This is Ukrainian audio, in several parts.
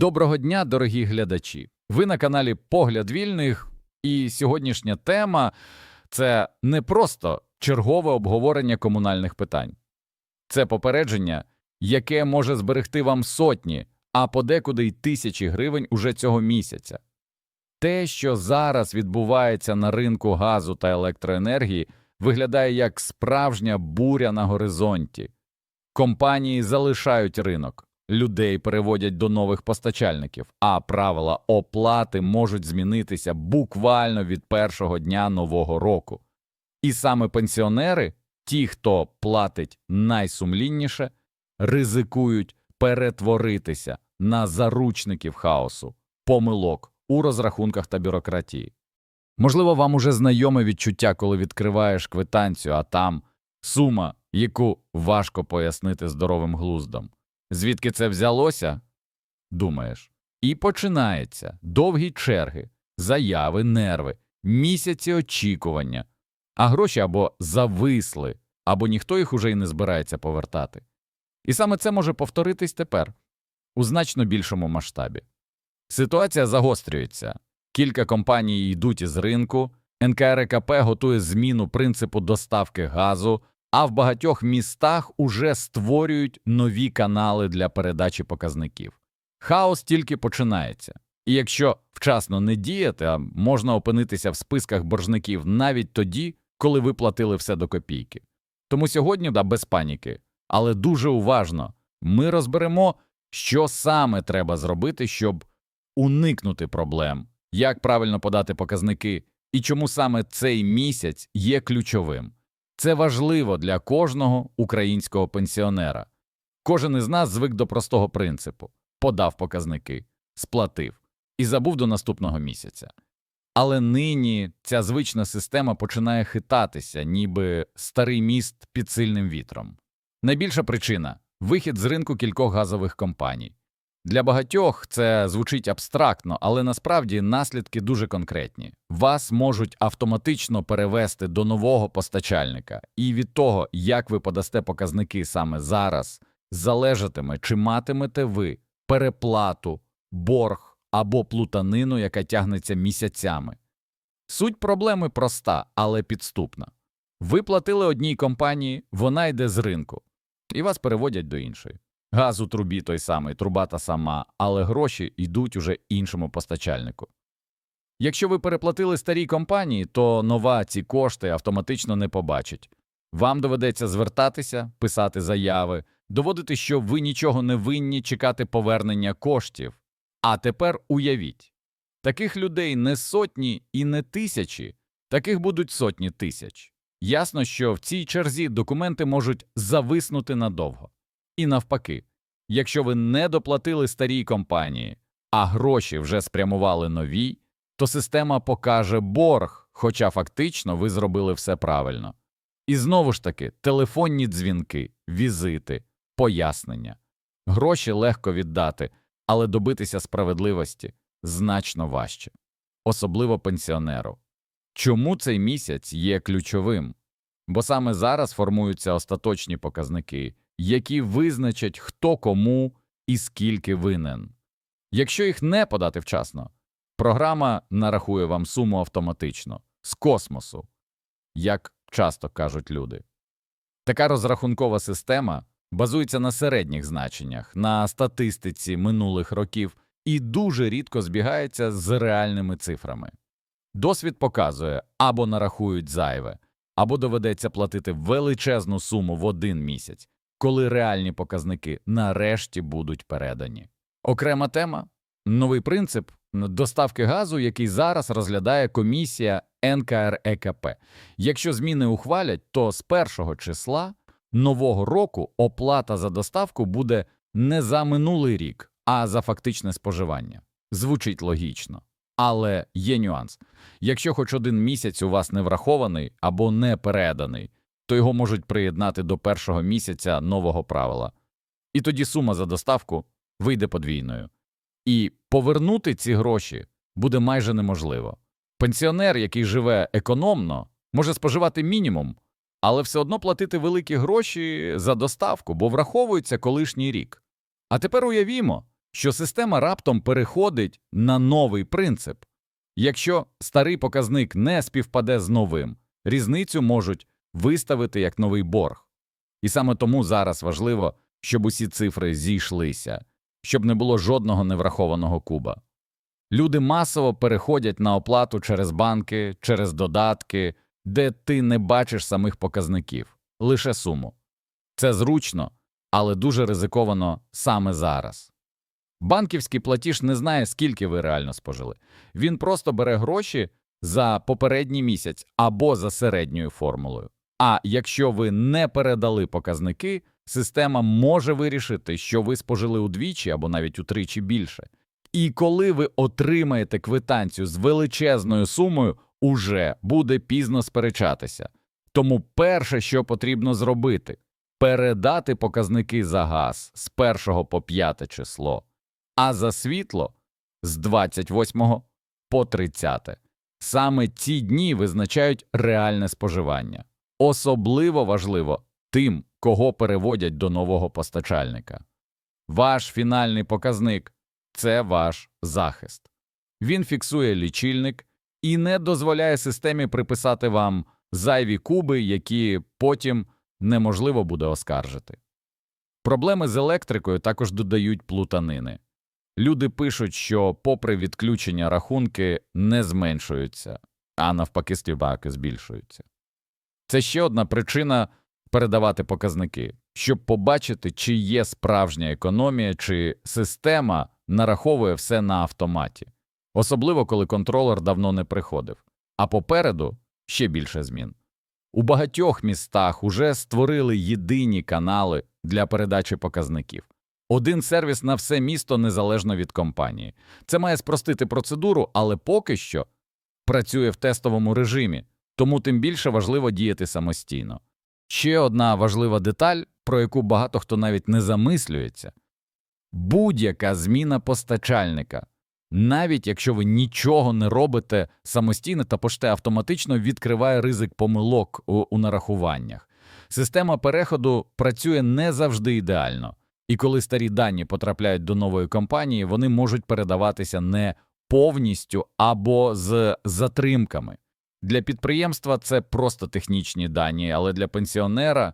Доброго дня, дорогі глядачі. Ви на каналі Погляд Вільних, і сьогоднішня тема це не просто чергове обговорення комунальних питань. Це попередження, яке може зберегти вам сотні, а подекуди й тисячі гривень уже цього місяця. Те, що зараз відбувається на ринку газу та електроенергії, виглядає як справжня буря на горизонті. Компанії залишають ринок, людей переводять до нових постачальників, а правила оплати можуть змінитися буквально від першого дня нового року. І саме пенсіонери, ті, хто платить найсумлінніше, ризикують перетворитися на заручників хаосу, помилок у розрахунках та бюрократії. Можливо, вам уже знайоме відчуття, коли відкриваєш квитанцію, а там сума, яку важко пояснити здоровим глуздом. Звідки це взялося? Думаєш. І починається довгі черги, заяви, нерви, місяці очікування, а гроші або зависли, або ніхто їх уже й не збирається повертати. І саме це може повторитись тепер у значно більшому масштабі. Ситуація загострюється. Кілька компаній йдуть із ринку, НКРКП готує зміну принципу доставки газу, а в багатьох містах уже створюють нові канали для передачі показників. Хаос тільки починається. І якщо вчасно не діяти, можна опинитися в списках боржників навіть тоді, коли ви платили все до копійки. Тому сьогодні, да, без паніки, але дуже уважно, ми розберемо, що саме треба зробити, щоб уникнути проблем, як правильно подати показники і чому саме цей місяць є ключовим. Це важливо для кожного українського пенсіонера. Кожен із нас звик до простого принципу подав показники, сплатив і забув до наступного місяця. Але нині ця звична система починає хитатися, ніби старий міст під сильним вітром. Найбільша причина вихід з ринку кількох газових компаній. Для багатьох це звучить абстрактно, але насправді наслідки дуже конкретні. Вас можуть автоматично перевести до нового постачальника, і від того, як ви подасте показники саме зараз, залежатиме, чи матимете ви переплату, борг або плутанину, яка тягнеться місяцями. Суть проблеми проста, але підступна. Ви платили одній компанії, вона йде з ринку, і вас переводять до іншої. Газ у трубі той самий, труба та сама, але гроші йдуть уже іншому постачальнику. Якщо ви переплатили старій компанії, то нова ці кошти автоматично не побачить. Вам доведеться звертатися, писати заяви, доводити, що ви нічого не винні чекати повернення коштів. А тепер уявіть таких людей не сотні і не тисячі, таких будуть сотні тисяч. Ясно, що в цій черзі документи можуть зависнути надовго. І навпаки, якщо ви не доплатили старій компанії, а гроші вже спрямували новій, то система покаже борг, хоча фактично ви зробили все правильно. І знову ж таки, телефонні дзвінки, візити, пояснення. Гроші легко віддати, але добитися справедливості значно важче, особливо пенсіонеру. Чому цей місяць є ключовим? Бо саме зараз формуються остаточні показники, які визначать, хто кому і скільки винен. Якщо їх не подати вчасно, програма нарахує вам суму автоматично з космосу, як часто кажуть люди. Така розрахункова система базується на середніх значеннях, на статистиці минулих років і дуже рідко збігається з реальними цифрами. Досвід показує або нарахують зайве, або доведеться платити величезну суму в один місяць, коли реальні показники нарешті будуть передані. Окрема тема новий принцип доставки газу, який зараз розглядає комісія НКРЕКП. Якщо зміни ухвалять, то з першого числа нового року оплата за доставку буде не за минулий рік, а за фактичне споживання. Звучить логічно. Але є нюанс. Якщо хоч один місяць у вас не врахований або не переданий, то його можуть приєднати до першого місяця нового правила. І тоді сума за доставку вийде подвійною. І повернути ці гроші буде майже неможливо. Пенсіонер, який живе економно, може споживати мінімум, але все одно платити великі гроші за доставку, бо враховується колишній рік. А тепер уявімо, що система раптом переходить на новий принцип. Якщо старий показник не співпаде з новим, різницю можуть виставити як новий борг. І саме тому зараз важливо, щоб усі цифри зійшлися, щоб не було жодного неврахованого куба. Люди масово переходять на оплату через банки, через додатки, де ти не бачиш самих показників, лише суму. Це зручно, але дуже ризиковано саме зараз. Банківський платіж не знає, скільки ви реально спожили. Він просто бере гроші за попередній місяць або за середньою формулою. А якщо ви не передали показники, система може вирішити, що ви спожили удвічі або навіть утричі більше. І коли ви отримаєте квитанцію з величезною сумою, уже буде пізно сперечатися. Тому перше, що потрібно зробити, передати показники за газ з 1 по 5 число, а за світло з 28 по 30. Саме ці дні визначають реальне споживання. Особливо важливо тим, кого переводять до нового постачальника. Ваш фінальний показник це ваш захист. Він фіксує лічильник і не дозволяє системі приписати вам зайві куби, які потім неможливо буде оскаржити. Проблеми з електрикою також додають плутанини. Люди пишуть, що, попри відключення, рахунки не зменшуються, а навпаки, стрібаки збільшуються. Це ще одна причина передавати показники, щоб побачити, чи є справжня економія, чи система нараховує все на автоматі, особливо коли контролер давно не приходив, а попереду ще більше змін. У багатьох містах уже створили єдині канали для передачі показників. Один сервіс на все місто незалежно від компанії. Це має спростити процедуру, але поки що працює в тестовому режимі, тому тим більше важливо діяти самостійно. Ще одна важлива деталь, про яку багато хто навіть не замислюється будь-яка зміна постачальника, навіть якщо ви нічого не робите самостійно та поште автоматично відкриває ризик помилок у, у нарахуваннях. Система переходу працює не завжди ідеально, і коли старі дані потрапляють до нової компанії, вони можуть передаватися не повністю або з затримками. Для підприємства це просто технічні дані, але для пенсіонера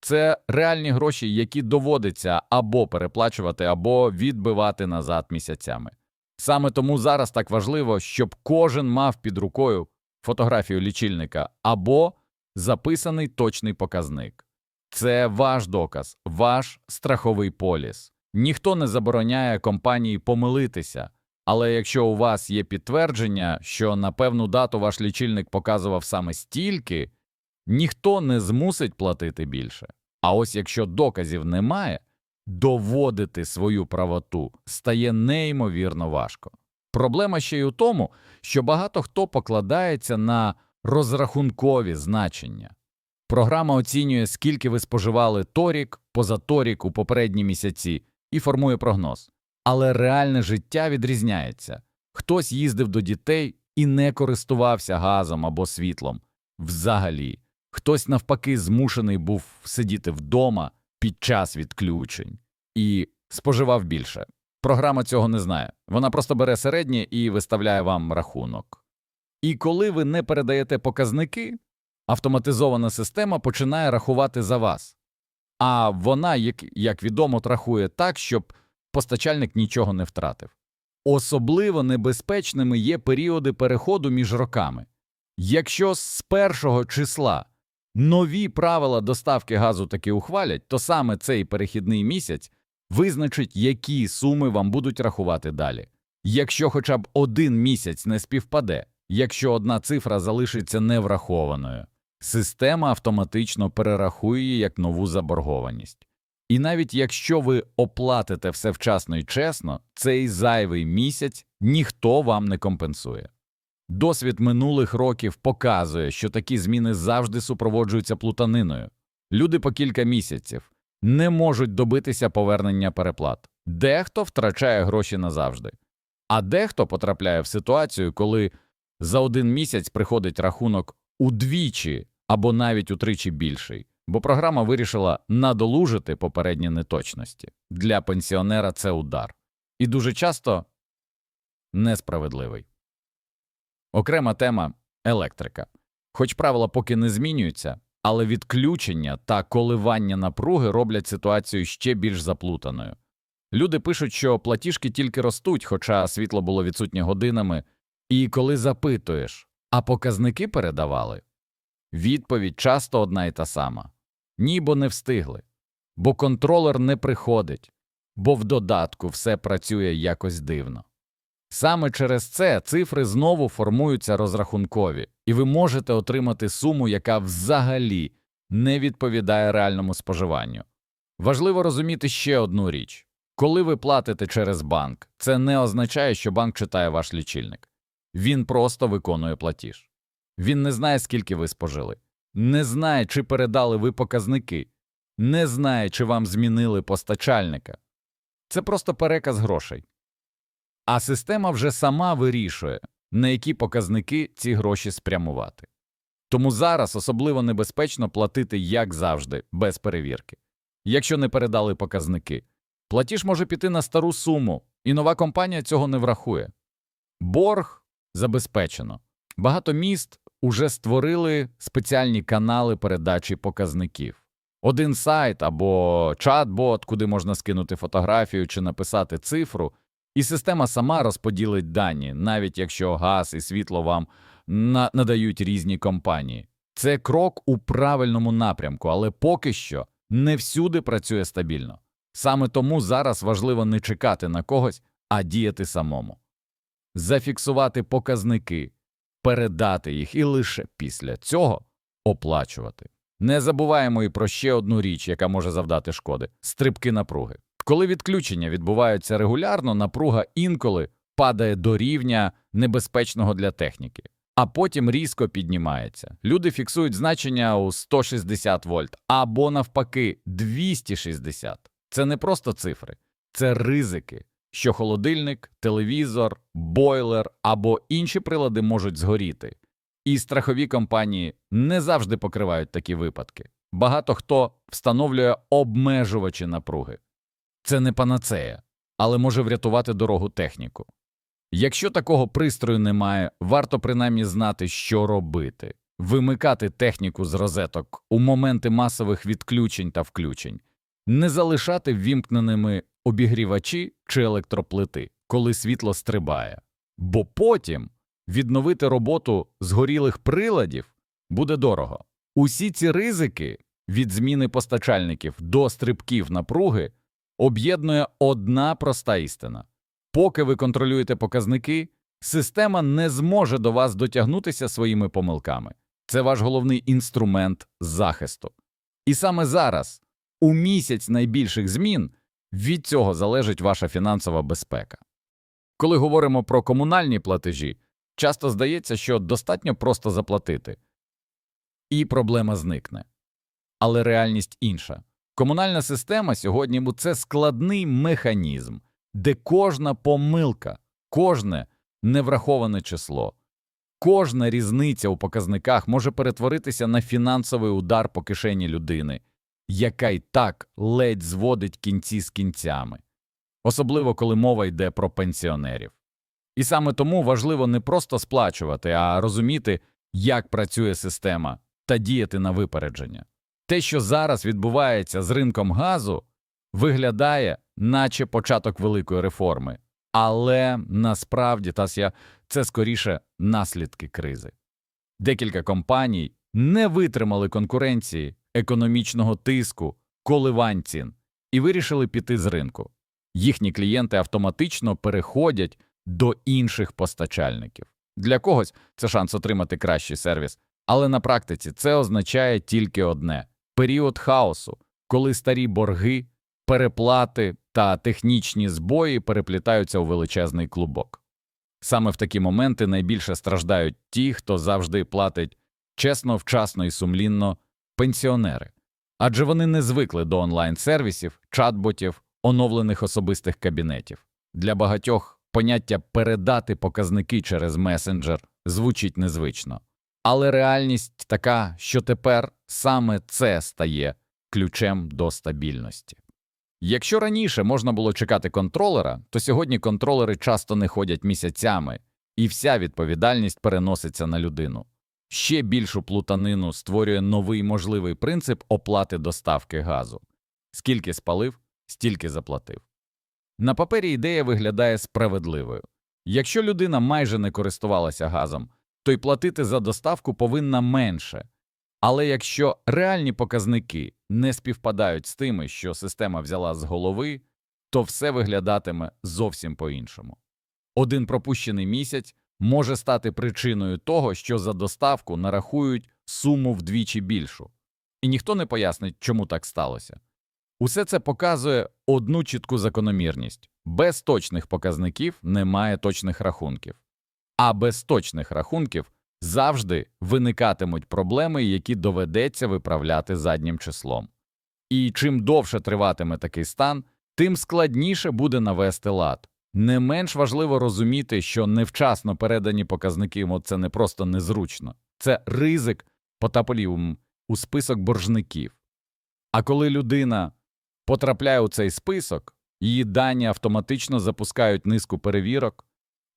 це реальні гроші, які доводиться або переплачувати, або відбивати назад місяцями. Саме тому зараз так важливо, щоб кожен мав під рукою фотографію лічильника або записаний точний показник. Це ваш доказ, ваш страховий поліс. Ніхто не забороняє компанії помилитися, але якщо у вас є підтвердження, що на певну дату ваш лічильник показував саме стільки, ніхто не змусить платити більше. А ось якщо доказів немає, доводити свою правоту стає неймовірно важко. Проблема ще й у тому, що багато хто покладається на розрахункові значення. Програма оцінює, скільки ви споживали торік, позаторік у попередні місяці, і формує прогноз. Але реальне життя відрізняється. Хтось їздив до дітей і не користувався газом або світлом взагалі. Хтось, навпаки, змушений був сидіти вдома під час відключень і споживав більше. Програма цього не знає. Вона просто бере середнє і виставляє вам рахунок. І коли ви не передаєте показники, автоматизована система починає рахувати за вас. А вона, як, як відомо, рахує так, щоб постачальник нічого не втратив. Особливо небезпечними є періоди переходу між роками. Якщо з першого числа нові правила доставки газу таки ухвалять, то саме цей перехідний місяць визначить, які суми вам будуть рахувати далі. Якщо хоча б один місяць не співпаде, якщо одна цифра залишиться неврахованою, система автоматично перерахує як нову заборгованість. І навіть якщо ви оплатите все вчасно і чесно, цей зайвий місяць ніхто вам не компенсує. Досвід минулих років показує, що такі зміни завжди супроводжуються плутаниною. Люди по кілька місяців не можуть добитися повернення переплат. Дехто втрачає гроші назавжди, а дехто потрапляє в ситуацію, коли за один місяць приходить рахунок удвічі або навіть утричі більший, бо програма вирішила надолужити попередні неточності. Для пенсіонера це удар. і дуже часто несправедливий. Окрема тема електрика. Хоч правила поки не змінюються, але відключення та коливання напруги роблять ситуацію ще більш заплутаною. Люди пишуть, що платіжки тільки ростуть, хоча світло було відсутнє годинами, і коли запитуєш, а показники передавали? Відповідь часто одна і та сама ні, бо не встигли, бо контролер не приходить, бо в додатку все працює якось дивно. Саме через це цифри знову формуються розрахункові, і ви можете отримати суму, яка взагалі не відповідає реальному споживанню. Важливо розуміти ще одну річ коли ви платите через банк, це не означає, що банк читає ваш лічильник. Він просто виконує платіж. Він не знає, скільки ви спожили, не знає, чи передали ви показники, не знає, чи вам змінили постачальника. Це просто переказ грошей. А система вже сама вирішує, на які показники ці гроші спрямувати. Тому зараз особливо небезпечно платити, як завжди, без перевірки. Якщо не передали показники, платіж може піти на стару суму, і нова компанія цього не врахує. Борг забезпечено. Багато міст уже створили спеціальні канали передачі показників. Один сайт або чат-бот, куди можна скинути фотографію чи написати цифру, і система сама розподілить дані, навіть якщо газ і світло вам на надають різні компанії. Це крок у правильному напрямку, але поки що не всюди працює стабільно. Саме тому зараз важливо не чекати на когось, а діяти самому. Зафіксувати показники, передати їх і лише після цього оплачувати. Не забуваємо і про ще одну річ, яка може завдати шкоди стрибки напруги. Коли відключення відбуваються регулярно, напруга інколи падає до рівня небезпечного для техніки, а потім різко піднімається. Люди фіксують значення у 160 вольт або навпаки 260. Це не просто цифри, це ризики, що холодильник, телевізор, бойлер або інші прилади можуть згоріти. І страхові компанії не завжди покривають такі випадки. Багато хто встановлює обмежувачі напруги. Це не панацея, але може врятувати дорогу техніку. Якщо такого пристрою немає, варто принаймні знати, що робити вимикати техніку з розеток у моменти масових відключень та включень, не залишати ввімкненими обігрівачі чи електроплити, коли світло стрибає, бо потім відновити роботу згорілих приладів буде дорого. Усі ці ризики від зміни постачальників до стрибків напруги об'єднує одна проста істина. Поки ви контролюєте показники, система не зможе до вас дотягнутися своїми помилками. Це ваш головний інструмент захисту. І саме зараз, у місяць найбільших змін, від цього залежить ваша фінансова безпека. Коли говоримо про комунальні платежі, часто здається, що достатньо просто заплатити, і проблема зникне. Але реальність інша. Комунальна система сьогодні це складний механізм, де кожна помилка, кожне невраховане число, кожна різниця у показниках може перетворитися на фінансовий удар по кишені людини, яка й так ледь зводить кінці з кінцями, особливо коли мова йде про пенсіонерів. І саме тому важливо не просто сплачувати, а розуміти, як працює система, та діяти на випередження. Те, що зараз відбувається з ринком газу, виглядає, наче початок великої реформи, але насправді Тася, це скоріше наслідки кризи. Декілька компаній не витримали конкуренції, економічного тиску, коливань цін і вирішили піти з ринку. Їхні клієнти автоматично переходять до інших постачальників. Для когось це шанс отримати кращий сервіс, але на практиці це означає тільки одне період хаосу, коли старі борги, переплати та технічні збої переплітаються у величезний клубок. Саме в такі моменти найбільше страждають ті, хто завжди платить чесно, вчасно і сумлінно пенсіонери, адже вони не звикли до онлайн-сервісів, чат-ботів, оновлених особистих кабінетів. Для багатьох поняття передати показники через месенджер звучить незвично. Але реальність така, що тепер саме це стає ключем до стабільності. Якщо раніше можна було чекати контролера, то сьогодні контролери часто не ходять місяцями, і вся відповідальність переноситься на людину. Ще більшу плутанину створює новий можливий принцип оплати доставки газу. Скільки спалив, стільки заплатив. На папері ідея виглядає справедливою. Якщо людина майже не користувалася газом, то й платити за доставку повинна менше. Але якщо реальні показники не співпадають з тими, що система взяла з голови, то все виглядатиме зовсім по-іншому. Один пропущений місяць може стати причиною того, що за доставку нарахують суму вдвічі більшу. І ніхто не пояснить, чому так сталося. Усе це показує одну чітку закономірність без точних показників немає точних рахунків, а без точних рахунків завжди виникатимуть проблеми, які доведеться виправляти заднім числом. І чим довше триватиме такий стан, тим складніше буде навести лад. Не менш важливо розуміти, що невчасно передані показники – це не просто незручно, це ризик потаполів у список боржників. А коли людина потрапляє у цей список, її дані автоматично запускають низку перевірок,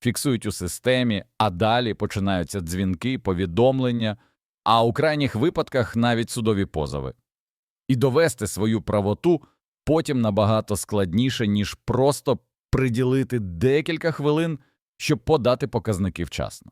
фіксують у системі, а далі починаються дзвінки, повідомлення, а у крайніх випадках навіть судові позови. І довести свою правоту потім набагато складніше, ніж просто приділити декілька хвилин, щоб подати показники вчасно.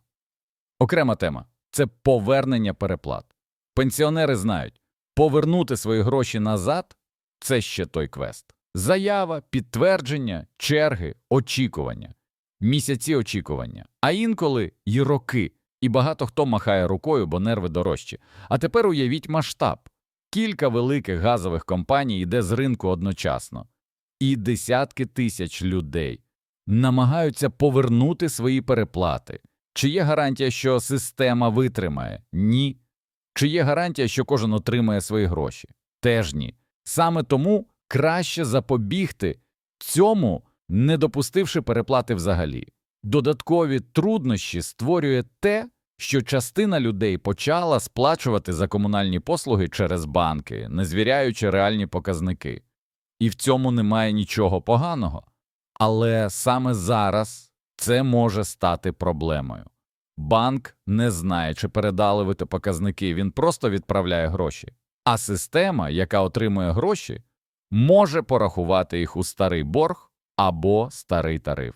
Окрема тема це повернення переплат. Пенсіонери знають, повернути свої гроші назад це ще той квест. Заява, підтвердження, черги, очікування, місяці очікування, а інколи й роки, і багато хто махає рукою, бо нерви дорожчі. А тепер уявіть масштаб. Кілька великих газових компаній йде з ринку одночасно, і десятки тисяч людей намагаються повернути свої переплати. Чи є гарантія, що система витримає? Ні. Чи є гарантія, що кожен отримає свої гроші? Теж ні. Саме тому краще запобігти цьому, не допустивши переплати взагалі. Додаткові труднощі створює те, що частина людей почала сплачувати за комунальні послуги через банки, не звіряючи реальні показники. І в цьому немає нічого поганого. Але саме зараз це може стати проблемою. Банк не знає, чи передали ви те показники, він просто відправляє гроші. А система, яка отримує гроші, може порахувати їх у старий борг або старий тариф.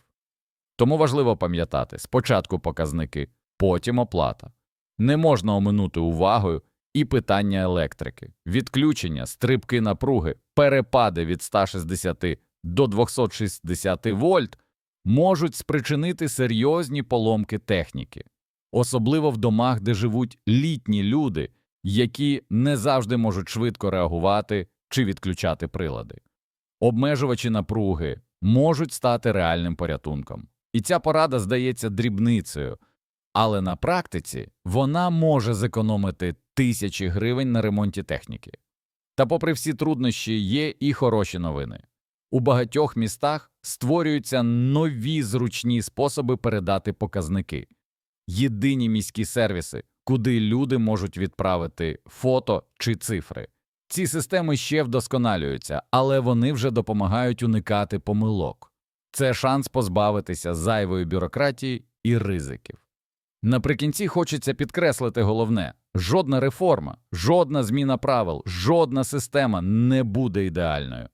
Тому важливо пам'ятати спочатку показники, потім оплата. Не можна оминути увагою і питання електрики, відключення, стрибки напруги, перепади від 160 до 260 вольт можуть спричинити серйозні поломки техніки, особливо в домах, де живуть літні люди, які не завжди можуть швидко реагувати чи відключати прилади. Обмежувачі напруги можуть стати реальним порятунком. І ця порада здається дрібницею, але на практиці вона може зекономити тисячі гривень на ремонті техніки. Та, попри всі труднощі, є і хороші новини. У багатьох містах створюються нові зручні способи передати показники, єдині міські сервіси, куди люди можуть відправити фото чи цифри. Ці системи ще вдосконалюються, але вони вже допомагають уникати помилок. Це шанс позбавитися зайвої бюрократії і ризиків. Наприкінці хочеться підкреслити головне жодна реформа, жодна зміна правил, жодна система не буде ідеальною.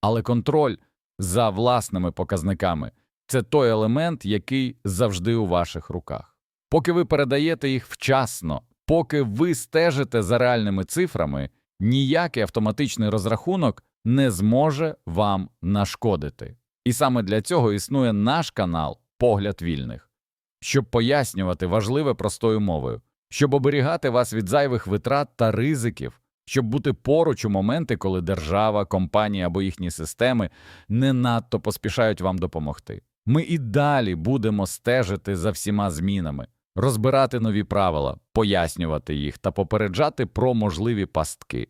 Але контроль за власними показниками це той елемент, який завжди у ваших руках. Поки ви передаєте їх вчасно, поки ви стежите за реальними цифрами, ніякий автоматичний розрахунок не зможе вам нашкодити. І саме для цього існує наш канал Погляд вільних, щоб пояснювати важливе простою мовою, щоб оберігати вас від зайвих витрат та ризиків, щоб бути поруч у моменти, коли держава, компанії або їхні системи не надто поспішають вам допомогти. Ми і далі будемо стежити за всіма змінами, розбирати нові правила, пояснювати їх та попереджати про можливі пастки.